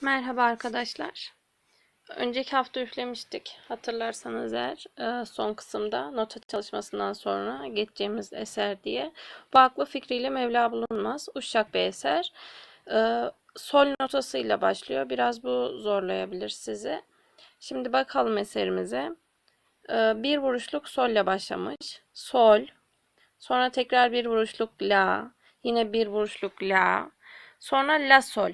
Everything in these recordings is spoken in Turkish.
Merhaba arkadaşlar. Önceki hafta üflemiştik. Hatırlarsanız eğer e, son kısımda nota çalışmasından sonra geçeceğimiz eser diye. Bu aklı fikriyle Mevla bulunmaz. Uşak bir eser. E, Sol notasıyla başlıyor. Biraz bu zorlayabilir sizi. Şimdi bakalım eserimize. E, Bir vuruşluk solle başlamış. Sol. Sonra tekrar bir vuruşluk la. Yine bir vuruşluk la. Sonra la sol.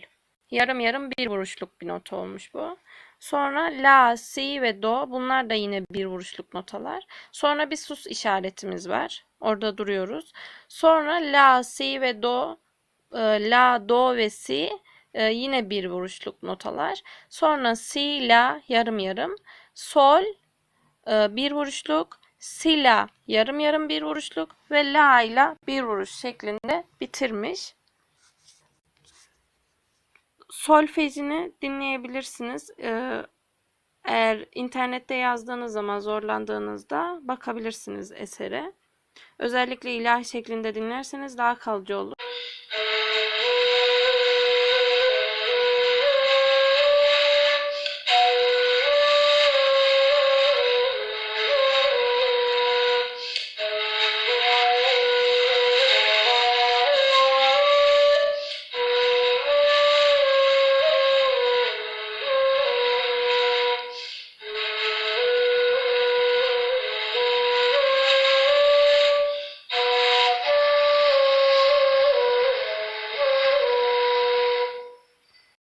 Yarım yarım bir vuruşluk bir nota olmuş bu. Sonra la, si ve do bunlar da yine bir vuruşluk notalar. Sonra bir sus işaretimiz var. Orada duruyoruz. Sonra la, si ve do, e, la, do ve si e, yine bir vuruşluk notalar. Sonra si, la yarım yarım. Sol e, bir vuruşluk. Si, la yarım yarım bir vuruşluk ve la ile bir vuruş şeklinde bitirmiş solfejini dinleyebilirsiniz. Ee, eğer internette yazdığınız zaman zorlandığınızda bakabilirsiniz esere. Özellikle ilahi şeklinde dinlerseniz daha kalıcı olur.